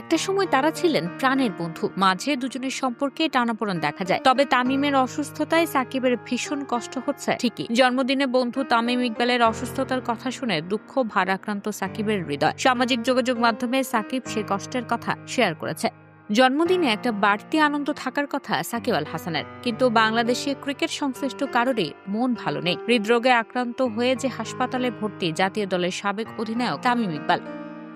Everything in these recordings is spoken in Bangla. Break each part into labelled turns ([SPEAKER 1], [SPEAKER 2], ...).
[SPEAKER 1] একটা সময় তারা ছিলেন প্রাণের বন্ধু। মাঝে দুজনের সম্পর্কে টানাপোড়েন দেখা যায়। তবে তামিমের অসুস্থতায় সাকিবের ভীষণ কষ্ট হচ্ছে। ঠিকই, জন্মদিনে বন্ধু তামিম ইকবালের অসুস্থতার কথা শুনে দুঃখ ভারাক্রান্ত সাকিবের হৃদয়। সামাজিক যোগাযোগ মাধ্যমে সাকিব সে কষ্টের কথা শেয়ার করেছে। জন্মদিনে একটা বাড়তি আনন্দ থাকার কথা সাকিব আল হাসানের। কিন্তু বাংলাদেশে ক্রিকেট সংশ্লিষ্ট কারোরই মন ভালো নেই। হৃদরোগে আক্রান্ত হয়ে যে হাসপাতালে ভর্তি জাতীয় দলের সাবেক অধিনায়ক তামিম ইকবাল।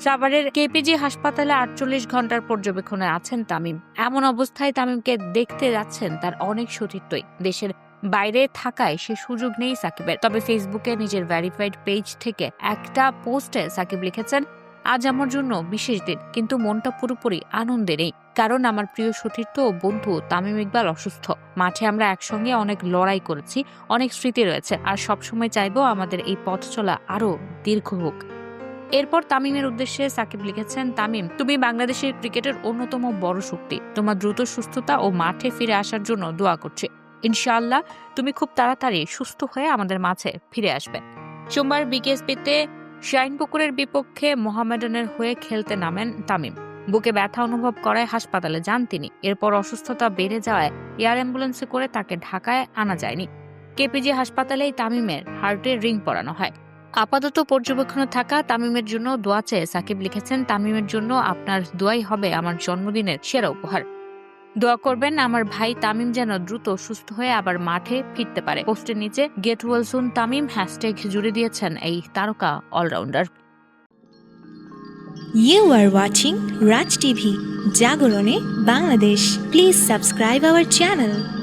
[SPEAKER 1] সাভারের কেপিজি হাসপাতালে আটচল্লিশ ঘণ্টার পর্যবেক্ষণে আছেন তামিম। এমন অবস্থায় তামিমকে দেখতে যাচ্ছেন তার অনেক সতীর্থই। দেশের বাইরে থাকায় সে সুযোগ নেই সাকিবের। তবে ফেসবুকে নিজের ভ্যারিফাইড পেজ থেকে একটা পোস্টে সাকিব লিখেছেন, আজ আমার জন্য বিশেষ দিন, কিন্তু মনটা পুরোপুরি আনন্দে নেই। কারণ আমার প্রিয় সতীর্থ ও বন্ধু তামিম ইকবাল অসুস্থ। মাঠে আমরা একসঙ্গে অনেক লড়াই করেছি, অনেক স্মৃতি রয়েছে, আর সবসময় চাইব আমাদের এই পথ চলা আরও দীর্ঘ হোক। এরপর তামিমের উদ্দেশ্যে সাকিব লিখেছেন, তামিম, তুমি বাংলাদেশের ক্রিকেটের অন্যতম বড় শক্তি। তোমার দ্রুত সুস্থতা ও মাঠে ফিরে আসার জন্য দোয়া করছে। ইনশাআল্লাহ তুমি খুব তাড়াতাড়ি সুস্থ হয়ে আমাদের মাঝে ফিরে আসবে। সোমবার বিকেএসপিতে শাইনপুকুরের বিপক্ষে মোহামেডানের হয়ে খেলতে নামেন তামিম। বুকে ব্যথা অনুভব করায় হাসপাতালে যান তিনি। এরপর অসুস্থতা বেড়ে যাওয়ায় এয়ার অ্যাম্বুলেন্সে করে তাকে ঢাকায় আনা যায়নি। কেপিজি হাসপাতালেই তামিমের হার্টের রিং পরানো হয়। আপাতত পর্যবেক্ষণে থাকা তামিমের জন্য দোয়া চেয়ে সাকিব লিখেছেন, তামিমের জন্য আপনার দোয়াই হবে আমার জন্মদিনের সেরা উপহার। দোয়া করবেন আমার ভাই তামিম যেন দ্রুত সুস্থ হয়ে আবার মাঠে ফিরতে পারে। পোস্টের নিচে get well soon Tamim. Hashtag জুড়ে দিয়েছেন এই তারকা allrounder.
[SPEAKER 2] You are watching Raj TV জাগরণে Bangladesh please subscribe our channel.